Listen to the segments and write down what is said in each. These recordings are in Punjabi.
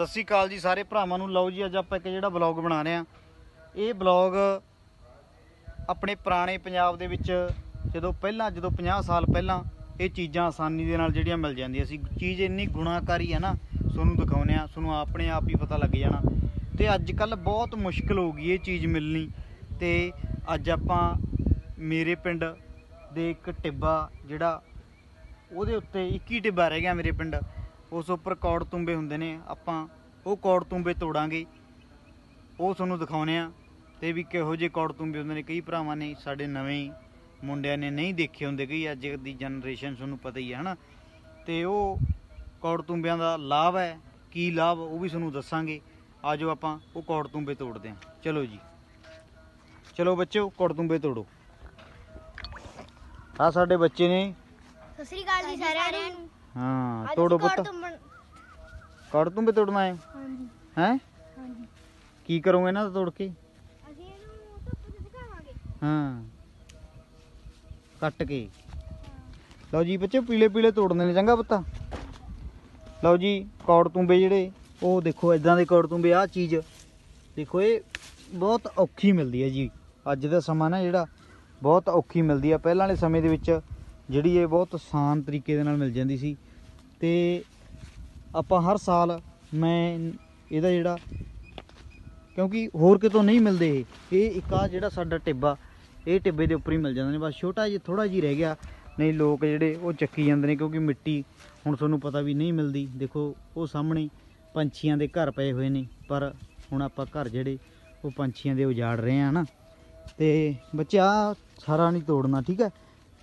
ਸਤਿ ਸ੍ਰੀ ਅਕਾਲ ਜੀ ਸਾਰੇ ਭਰਾਵਾਂ ਨੂੰ। ਲਓ ਜੀ, ਅੱਜ ਆਪਾਂ ਇੱਕ ਜਿਹੜਾ ਬਲੌਗ ਬਣਾ ਰਹੇ ਆ ਇਹ ਬਲੌਗ ਆਪਣੇ ਪੁਰਾਣੇ ਪੰਜਾਬ ਦੇ ਵਿੱਚ ਜਦੋਂ ਪਹਿਲਾਂ, ਜਦੋਂ 50 ਸਾਲ ਪਹਿਲਾਂ ਇਹ ਚੀਜ਼ਾਂ ਆਸਾਨੀ ਦੇ ਨਾਲ ਜਿਹੜੀਆਂ ਮਿਲ ਜਾਂਦੀਆਂ ਸੀ। ਚੀਜ਼ ਇੰਨੀ ਗੁਣਾਕਾਰੀ ਹੈ ਨਾ, ਤੁਹਾਨੂੰ ਦਿਖਾਉਨੇ ਆ ਤੁਹਾਨੂੰ ਆਪਣੇ ਆਪ ਹੀ ਪਤਾ ਲੱਗ ਜਾਣਾ। ਤੇ ਅੱਜ ਕੱਲ ਬਹੁਤ ਮੁਸ਼ਕਲ ਹੋ ਗਈ ਇਹ ਚੀਜ਼ ਮਿਲਣੀ। ਤੇ ਅੱਜ ਆਪਾਂ ਮੇਰੇ ਪਿੰਡ ਦੇ ਇੱਕ ਟਿੱਬਾ ਜਿਹੜਾ ਉਹਦੇ ਉੱਤੇ 21 ਟਿੱਬਾ ਰਹਿ ਗਿਆ ਮੇਰੇ ਪਿੰਡ। ਉਸ ਉੱਪਰ ਕੌੜ ਤੁੰਬੇ ਹੁੰਦੇ ਨੇ, ਆਪਾਂ ਉਹ ਕੌੜ ਤੁੰਬੇ ਤੋੜਾਂਗੇ। ਉਹ ਤੁਹਾਨੂੰ ਦਿਖਾਉਨੇ ਆ, ਤੇ ਵੀ ਕਿਹੋ ਜਿਹੇ ਕੌੜ ਤੁੰਬੇ ਹੁੰਦੇ ਨੇ, ਕਈ ਭਰਾਵਾਂ ਨੇ ਸਾਡੇ ਨਵੇਂ ਮੁੰਡਿਆਂ ਨੇ ਨਹੀਂ ਦੇਖੇ ਹੁੰਦੇ, ਕਈ ਅੱਜ ਦੀ ਜਨਰੇਸ਼ਨ ਤੁਹਾਨੂੰ ਪਤਾ ਹੀ ਹੈ ਹਨਾ? ਤੇ ਉਹ ਕੌੜ ਤੁੰਬਿਆਂ ਦਾ ਲਾਭ ਹੈ, ਕੀ ਲਾਭ, ਉਹ ਵੀ ਤੁਹਾਨੂੰ ਦੱਸਾਂਗੇ। ਆਜੋ ਆਪਾਂ, ਉਹ ਕੌੜ ਤੁੰਬੇ ਤੋੜਦੇ ਹਾਂ ਚਲੋ ਜੀ। ਚਲੋ ਬੱਚਿਓ, ਕੌੜ ਤੁੰਬੇ ਤੋੜੋ। ਆ ਸਾਡੇ ਬੱਚੇ ਨੇ। ਸਤਿ ਸ੍ਰੀ ਅਕਾਲ ਜੀ ਸਾਰਿਆਂ ਨੂੰ। ਹਾਂ ਤੋੜੋ ਪੁੱਤ। ਕੌੜ ਤੁੰਬਣ- ਕੌੜ ਤੁੰਬੇ ਤੋੜਨਾ ਹੈ? ਹਾਂਜੀ। ਹੈ? ਹਾਂਜੀ। ਕੀ ਕਰੋਗੇ ਇਹਨਾਂ ਦਾ ਤੋੜ ਕੇ? ਅਸੀਂ ਇਹਨੂੰ ਧੁੱਪ 'ਚ ਸੁਕਾਵਾਂਗੇ। ਹਾਂ। ਕੱਟ ਕੇ। ਲਓ ਜੀ ਬੱਚੇ ਪੀਲੇ ਪੀਲੇ ਤੋੜਨੇ ਨੇ ਚੰਗਾ ਪੁੱਤ। ਲਓ ਜੀ ਕੌੜ ਤੁੰਬੇ ਜਿਹੜੇ ਉਹ ਦੇਖੋ ਇਦਾਂ ਦੇ ਕੌੜ ਤੁੰਬੇ ਆਹ ਚੀਜ਼ ਦੇਖੋ ਇਹ ਬਹੁਤ ਔਖੀ ਮਿਲਦੀ ਹੈ ਜੀ। ਅੱਜ ਦਾ ਸਮਾਂ ਨਾ ਜਿਹੜਾ ਬਹੁਤ ਔਖੀ ਮਿਲਦੀ ਆ। ਪਹਿਲਾਂ ਵਾਲੇ ਸਮੇਂ ਦੇ ਵਿੱਚ ਜਿਹੜੀ ਇਹ ਬਹੁਤ ਆਸਾਨ ਤਰੀਕੇ ਦੇ ਨਾਲ ਮਿਲ ਜਾਂਦੀ ਸੀ। ਤੇ ਆਪਾਂ ਹਰ ਸਾਲ ਮੈਂ ਇਹਦਾ ਜਿਹੜਾ, ਕਿਉਂਕਿ ਹੋਰ ਕਿਤੋਂ ਨਹੀਂ ਮਿਲਦੇ ਇਹ। ਇਹ ਇੱਕ ਆ ਜਿਹੜਾ ਸਾਡਾ ਟਿੱਬਾ, ਇਹ ਟਿੱਬੇ ਦੇ ਉੱਪਰ ਹੀ ਮਿਲ ਜਾਂਦੇ ਨੇ। ਬਸ ਛੋਟਾ ਜਿਹਾ ਥੋੜਾ ਜਿਹਾ ਰਹਿ ਗਿਆ। ਨਹੀਂ, ਲੋਕ ਜਿਹੜੇ ਉਹ ਚੱਕੀ ਜਾਂਦੇ ਨੇ ਕਿਉਂਕਿ ਮਿੱਟੀ ਹੁਣ ਤੁਹਾਨੂੰ ਪਤਾ ਵੀ ਨਹੀਂ ਮਿਲਦੀ। ਦੇਖੋ, ਉਹ ਸਾਹਮਣੇ ਪੰਛੀਆਂ ਦੇ ਘਰ ਪਏ ਹੋਏ ਨੇ। ਪਰ ਹੁਣ ਆਪਾਂ ਘਰ ਜਿਹੜੇ ਉਹ ਪੰਛੀਆਂ ਦੇ ਉਜਾੜ ਰਹੇ ਆ ਨਾ। ਤੇ ਬੱਚਾ ਸਾਰਾ ਨਹੀਂ ਤੋੜਨਾ, ਠੀਕ ਹੈ?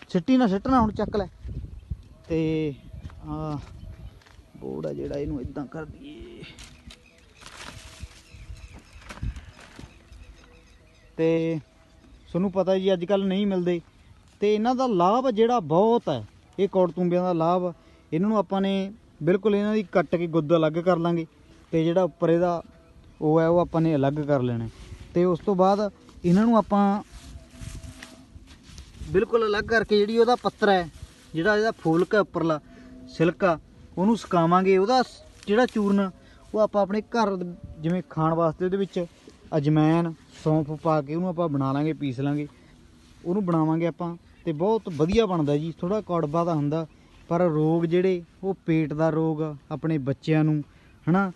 ਸਿੱਟੀ ਨਾ ਸਿੱਟਣਾ ਹੁਣ ਚੱਕ ਲੈ। ਤੇ ਆ ਬੋੜਾ ਜਿਹੜਾ ਇਹਨੂੰ ਇਦਾਂ ਕਰ ਦਈਏ। ਤੇ ਤੁਹਾਨੂੰ ਪਤਾ ਜੀ ਅੱਜ ਕੱਲ ਨਹੀਂ ਮਿਲਦੇ। ਤੇ ਇਹਨਾਂ ਦਾ ਲਾਭ ਜਿਹੜਾ ਬਹੁਤ ਹੈ, ਇਹ ਕੌੜ ਤੁੰਬਿਆਂ ਦਾ ਲਾਭ, ਇਹਨਾਂ ਨੂੰ ਆਪਾਂ ਨੇ ਬਿਲਕੁਲ ਇਹਨਾਂ ਦੀ ਕੱਟ ਕੇ ਗੁੱਦ ਅਲੱਗ ਕਰ ਲਾਂਗੇ। ਤੇ ਜਿਹੜਾ ਉੱਪਰ ਇਹਦਾ ਉਹ ਹੈ, ਉਹ ਆਪਾਂ ਨੇ ਅਲੱਗ ਕਰ ਲੈਣਾ ਹੈ। ਤੇ ਉਸ ਤੋਂ ਬਾਅਦ ਇਹਨਾਂ ਨੂੰ ਆਪਾਂ ਬਿਲਕੁਲ ਅਲੱਗ ਕਰਕੇ ਜਿਹੜੀ ਉਹਦਾ ਪੱਤਰ ਹੈ, ਜਿਹੜਾ ਇਹਦਾ ਫੂਲਕ ਹੈ ਉੱਪਰਲਾ, ਸਿਲਕਾ, ਉਹਨੂੰ ਸੁਕਾਵਾਂਗੇ। ਉਹਦਾ ਜਿਹੜਾ ਚੂਰਨ, ਉਹ ਆਪਾਂ ਆਪਣੇ ਘਰ ਜਿਵੇਂ ਖਾਣ ਵਾਸਤੇ ਉਹਦੇ ਵਿੱਚ ਅਜਮੈਨ, ਸੌਂਫ ਪਾ ਕੇ ਉਹਨੂੰ ਆਪਾਂ ਬਣਾ ਲਾਂਗੇ, ਪੀਸ ਲਾਂਗੇ। ਉਹਨੂੰ ਬਣਾਵਾਂਗੇ ਆਪਾਂ ਤੇ ਬਹੁਤ ਵਧੀਆ ਬਣਦਾ ਜੀ। ਥੋੜਾ ਕੜਵਾ ਦਾ ਹੁੰਦਾ, ਪਰ ਰੋਗ ਜਿਹੜੇ, ਉਹ ਪੇਟ ਦਾ ਰੋਗ ਆਪਣੇ ਬੱਚਿਆਂ ਨੂੰ, ਹਨਾ?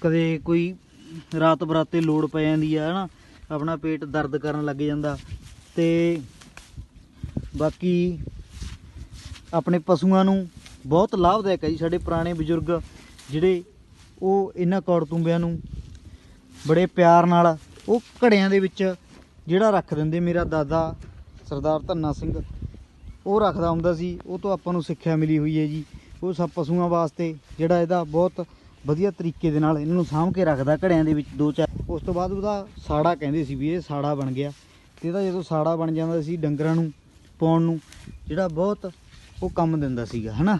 ਕਦੇ ਕੋਈ ਰਾਤ ਬਰਾਤੇ ਲੋੜ ਪੈ ਜਾਂਦੀ ਆ, ਹਨਾ? ਆਪਣਾ ਪੇਟ ਦਰਦ ਕਰਨ ਲੱਗ ਜਾਂਦਾ ਤੇ ਬਾਕੀ ਆਪਣੇ ਪਸ਼ੂਆਂ ਨੂੰ ਬਹੁਤ ਲਾਭਦਾਇਕ ਹੈ ਜੀ, ਸਾਡੇ ਪੁਰਾਣੇ ਬਜ਼ੁਰਗ ਜਿਹੜੇ ਉਹ ਇਹਨਾਂ ਕੌੜ ਤੁੰਬਿਆਂ ਨੂੰ ਬੜੇ ਪਿਆਰ ਨਾਲ ਉਹ ਘੜਿਆਂ ਦੇ ਵਿੱਚ ਜਿਹੜਾ ਰੱਖ ਦਿੰਦੇ, ਮੇਰਾ ਦਾਦਾ ਸਰਦਾਰ ਧੰਨਾ ਸਿੰਘ, ਉਹ ਰੱਖਦਾ ਹੁੰਦਾ ਸੀ, ਉਹ ਤੋਂ ਆਪਾਂ ਨੂੰ ਸਿੱਖਿਆ ਮਿਲੀ ਹੋਈ ਹੈ ਜੀ। ਉਹ ਸਭ ਪਸ਼ੂਆਂ ਵਾਸਤੇ ਜਿਹੜਾ ਇਹਦਾ ਬਹੁਤ ਵਧੀਆ ਤਰੀਕੇ ਦੇ ਨਾਲ ਇਹਨਾਂ ਨੂੰ ਸਾਂਭ ਕੇ ਰੱਖਦਾ ਘੜਿਆਂ ਦੇ ਵਿੱਚ ਦੋ ਚਾਰ। ਉਸ ਤੋਂ ਬਾਅਦ ਉਹਦਾ ਸਾੜਾ ਕਹਿੰਦੇ ਸੀ ਵੀ ਇਹ ਸਾੜਾ ਬਣ ਗਿਆ। ਤੇ ਇਹਦਾ ਜਦੋਂ ਸਾੜਾ ਬਣ ਜਾਂਦਾ ਸੀ ਡੰਗਰਾਂ ਨੂੰ ਪਾਉਣ ਨੂੰ ਜਿਹੜਾ ਬਹੁਤ ਉਹ ਕੰਮ ਦਿੰਦਾ ਸੀਗਾ, ਹਨਾ?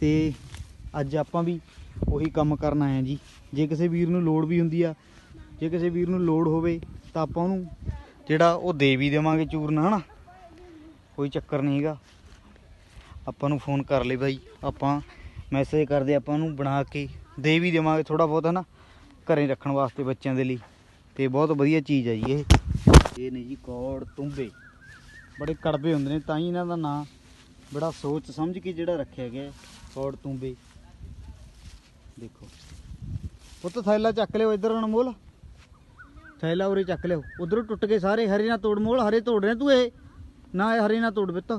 ਤੇ ਅੱਜ ਆਪਾਂ ਵੀ ਉਹੀ ਕੰਮ ਕਰਨ ਆਏ ਆ ਜੀ। ਜੇ ਕਿਸੇ ਵੀਰ ਨੂੰ ਲੋੜ ਵੀ ਹੁੰਦੀ ਆ, ਜੇ ਕਿਸੇ ਵੀਰ ਨੂੰ ਲੋੜ ਹੋਵੇ ਤਾਂ ਆਪਾਂ ਉਹਨੂੰ ਜਿਹੜਾ ਉਹ ਦੇ ਵੀ ਦੇਵਾਂਗੇ ਚੂਰਨ, ਹਨਾ? ਕੋਈ ਚੱਕਰ ਨਹੀਂ ਹੈਗਾ। ਆਪਾਂ ਨੂੰ ਫੋਨ ਕਰ ਲਈ ਬਾਈ। ਆਪਾਂ ਮੈਸੇਜ ਕਰਦੇ, ਆਪਾਂ ਉਹਨੂੰ ਬਣਾ ਕੇ ਦੇ ਵੀ ਦੇਵਾਂਗੇ ਥੋੜਾ ਬਹੁਤ, ਹਨਾ? ਘਰੇ ਰੱਖਣ ਵਾਸਤੇ ਬੱਚਿਆਂ ਦੇ ਲਈ। ਤੇ ਬਹੁਤ ਵਧੀਆ ਚੀਜ਼ ਹੈ ਜੀ ਇਹ। ਇਹ ਨੇ ਜੀ ਕੌੜ ਤੁੰਬੇ। ਬੜੇ ਕੜਵੇ ਹੁੰਦੇ ਨੇ ਤਾਂ ਹੀ ਇਹਨਾਂ ਦਾ ਨਾਂ ਬੜਾ ਸੋਚ ਸਮਝ ਕੇ ਜਿਹੜਾ ਰੱਖਿਆ ਗਿਆ ਹੈ, ਕੌੜ ਤੁੰਬੇ। ਦੇਖੋ। ਪੁੱਤ ਥੈਲਾ ਚੱਕ ਲਿਓ ਇਧਰ ਅਨਮੋਲ ਥੈਲਾ ਉਰੇ ਚੱਕ ਲਿਓ। ਉਧਰੋਂ ਟੁੱਟ ਗਏ ਸਾਰੇ ਹਰੇ ਨਾ ਤੋੜ ਮੋਲ ਹਰੇ ਤੋੜ ਰਹੇ ਤੂੰ ਇਹ? ਨਾ ਇਹ ਹਰੇ ਨਾ ਤੋੜ ਬਿੱਤ।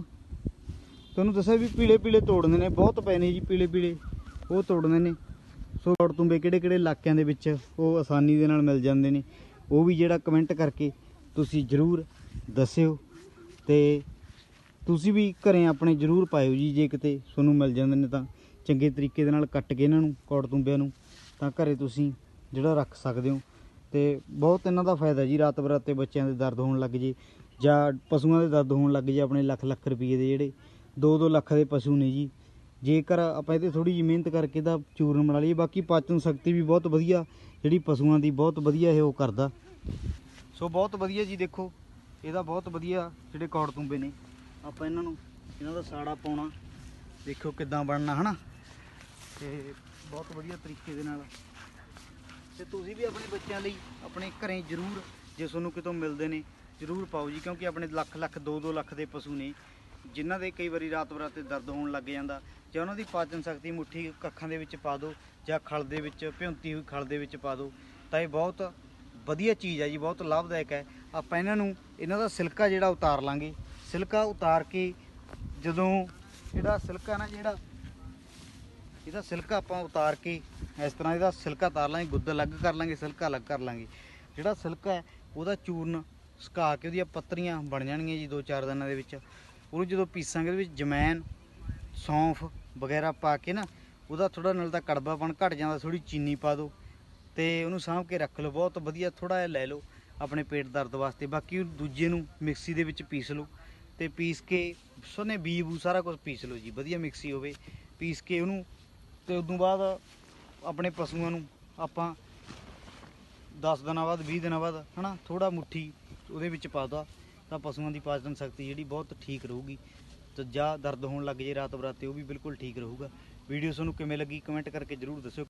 ਤੁਹਾਨੂੰ ਦੱਸਿਆ ਵੀ ਪੀਲੇ ਪੀਲੇ ਤੋੜਨੇ ਨੇ ਬਹੁਤ ਪਏ ਨੇ ਜੀ ਪੀਲੇ ਪੀਲੇ। ਉਹ ਤੋੜਨੇ ਨੇ। ਸੋ ਕੌੜ ਤੁੰਬੇ ਕਿਹੜੇ ਕਿਹੜੇ ਇਲਾਕਿਆਂ ਦੇ ਵਿੱਚ ਉਹ ਆਸਾਨੀ ਦੇ ਨਾਲ ਮਿਲ ਜਾਂਦੇ ਨੇ। ਉਹ ਵੀ ਜਿਹੜਾ ਕਮੈਂਟ ਕਰਕੇ ਤੁਸੀਂ ਜਰੂਰ ਦੱਸਿਓ। ਤੇ ਤੁਸੀਂ ਵੀ ਘਰੇ ਆਪਣੇ ਜਰੂਰ ਪਾਇਓ ਜੀ, ਜੇ ਕਿਤੇ ਤੁਹਾਨੂੰ ਮਿਲ ਜਾਂਦੇ ਨੇ ਤਾਂ ਚੰਗੇ ਤਰੀਕੇ ਦੇ ਨਾਲ ਕੱਟ ਕੇ ਇਹਨਾਂ ਨੂੰ, ਕੌੜ ਤੁੰਬਿਆਂ ਨੂੰ, ਤਾਂ ਘਰੇ ਤੁਸੀਂ ਜਿਹੜਾ ਰੱਖ ਸਕਦੇ ਹੋ। ਤੇ ਬਹੁਤ ਇਹਨਾਂ ਦਾ ਫਾਇਦਾ ਜੀ, ਰਾਤ ਬਰਾਤੇ ਬੱਚਿਆਂ ਦੇ ਦਰਦ ਹੋਣ ਲੱਗ ਜੇ, ਜਾਂ ਪਸ਼ੂਆਂ ਦੇ ਦਰਦ ਹੋਣ ਲੱਗ ਜੇ ਆਪਣੇ ਲੱਖ ਲੱਖ ਰੁਪਏ ਦੇ ਜਿਹੜੇ 2-2 ਲੱਖ ਦੇ ਪਸ਼ੂ ਨੇ ਜੀ। ਜੇਕਰ ਆਪਾਂ ਇਹਦੇ ਥੋੜੀ ਜਿਹੀ ਮਿਹਨਤ ਕਰਕੇ ਤਾਂ ਚੂਰਨ ਬਣਾ ਲਈਏ, ਬਾਕੀ ਪਾਚਨ ਸ਼ਕਤੀ ਵੀ ਬਹੁਤ ਵਧੀਆ, ਜਿਹੜੀ ਪਸ਼ੂਆਂ ਦੀ ਬਹੁਤ ਵਧੀਆ ਇਹ ਉਹ ਕਰਦਾ। ਸੋ ਬਹੁਤ ਵਧੀਆ ਜੀ, ਦੇਖੋ। ਇਹਦਾ ਬਹੁਤ ਵਧੀਆ ਜਿਹੜੇ ਕੌੜ ਤੁੰਬੇ ਨੇ। ਆਪਾਂ ਇਹਨਾਂ ਨੂੰ, ਇਹਨਾਂ ਦਾ ਸਾੜਾ ਪਾਉਣਾ। ਦੇਖੋ ਕਿੱਦਾਂ ਬਣਨਾ, ਹਨਾ? ਤੇ ਬਹੁਤ ਵਧੀਆ ਤਰੀਕੇ ਦੇ ਨਾਲ। ਤੇ ਤੁਸੀਂ ਵੀ ਆਪਣੇ ਬੱਚਿਆਂ ਲਈ ਆਪਣੇ ਘਰੇ ਜ਼ਰੂਰ, ਜੇ ਤੁਹਾਨੂੰ ਕਿਤੋਂ ਮਿਲਦੇ ਨੇ, ਜ਼ਰੂਰ ਪਾਓ ਜੀ, ਕਿਉਂਕਿ ਆਪਣੇ ਲੱਖ ਲੱਖ 2-2 ਲੱਖ ਦੇ ਪਸ਼ੂ ਨੇ, ਜਿਨ੍ਹਾਂ ਦੇ ਕਈ ਵਾਰੀ ਰਾਤ ਬਰਾਤੇ ਦਰਦ ਹੋਣ ਲੱਗ ਜਾਂਦਾ। ਜਾਂ ਉਹਨਾਂ ਦੀ ਪਾਚਨ ਸ਼ਕਤੀ ਮੁੱਠੀ ਕੱਖਾਂ ਦੇ ਵਿੱਚ ਪਾ ਦਿਓ, ਜਾਂ ਖਲ ਦੇ ਵਿੱਚ, ਭਿਉਂਤੀ ਹੋਈ ਖਲ ਦੇ ਵਿੱਚ ਪਾ ਦਿਓ। ਤਾਂ ਇਹ ਬਹੁਤ ਵਧੀਆ ਚੀਜ਼ ਹੈ ਜੀ, ਬਹੁਤ ਲਾਭਦਾਇਕ ਹੈ। ਆਪਾਂ ਇਹਨਾਂ ਨੂੰ, ਇਹਨਾਂ ਦਾ ਸਿਲਕਾ ਜਿਹੜਾ ਉਤਾਰ ਲਾਂਗੇ। ਸਿਲਕਾ ਉਤਾਰ ਕੇ ਜਦੋਂ ਇਹਦਾ ਸਿਲਕਾ ਨਾ, ਜਿਹੜਾ ਇਹਦਾ ਸਿਲਕਾ ਆਪਾਂ ਉਤਾਰ ਕੇ, ਇਸ ਤਰ੍ਹਾਂ ਇਹਦਾ ਸਿਲਕਾ ਉਤਾਰ ਲਾਂਗੇ, ਗੁੱਦ ਅਲੱਗ ਕਰ ਲਾਂਗੇ, ਸਿਲਕਾ ਅਲੱਗ ਕਰ ਲਾਂਗੇ। ਜਿਹੜਾ ਸਿਲਕਾ ਹੈ, ਉਹਦਾ ਚੂਰਨ ਸੁਕਾ ਕੇ ਉਹਦੀਆਂ ਪੱਤਰੀਆਂ ਬਣ ਜਾਣਗੀਆਂ ਜੀ 2-4 ਦਿਨਾਂ ਦੇ ਵਿੱਚ। ਉਹਨੂੰ ਜਦੋਂ ਪੀਸਾਂਗੇ, ਉਹਦੇ ਵਿੱਚ ਜਮੈਨ, ਸੌਂਫ ਵਗੈਰਾ ਪਾ ਕੇ ਨਾ, ਉਹਦਾ ਥੋੜਾ ਨਾਲ ਤਾਂ ਕੜਵਾਪਣ ਘਟ ਜਾਂਦਾ ਥੋੜੀ ਚੀਨੀ ਪਾ ਦਿਓ। ਤੇ ਉਹਨੂੰ ਸਾਂਭ ਕੇ ਰੱਖ ਲਓ, ਬਹੁਤ ਵਧੀਆ ਥੋੜਾ ਜਿਹਾ ਲੈ ਲਓ ਆਪਣੇ ਪੇਟ ਦਰਦ ਵਾਸਤੇ। ਬਾਕੀ ਉਹ ਦੂਜੇ ਨੂੰ ਮਿਕਸੀ ਦੇ ਵਿੱਚ ਪੀਸ ਲਓ ਤੇ ਪੀਸ ਕੇ ਸੋਨੇ ਬੀ ਬੂ ਸਾਰਾ ਕੁਝ ਪੀਸ ਲਓ ਜੀ, ਵਧੀਆ ਮਿਕਸੀ ਹੋਵੇ। ਪੀਸ ਕੇ ਉਹਨੂੰ ਤੇ ਉਦੋਂ ਬਾਅਦ ਆਪਣੇ ਪਸ਼ੂਆਂ ਨੂੰ ਆਪਾਂ 10 ਦਿਨਾਂ ਬਾਅਦ 20 ਦਿਨਾਂ ਬਾਅਦ, ਹਨਾ ਥੋੜਾ ਮੁੱਠੀ ਉਹਦੇ ਵਿੱਚ ਪਾ ਤਾ ਤਾਂ ਪਸ਼ੂਆਂ ਦੀ ਪਾਚਨ ਸ਼ਕਤੀ ਜਿਹੜੀ ਬਹੁਤ ਠੀਕ ਰਹੂਗੀ। ਤੇ ਜਾਂ ਦਰਦ ਹੋਣ ਲੱਗ ਜੇ ਰਾਤ ਬਰਾਤੇ, ਉਹ ਵੀ ਬਿਲਕੁਲ ਠੀਕ ਰਹੂਗਾ। ਵੀਡੀਓ ਤੁਹਾਨੂੰ ਕਿਵੇਂ ਲੱਗੀ ਕਮੈਂਟ ਕਰਕੇ ਜਰੂਰ ਦੱਸਿਓ।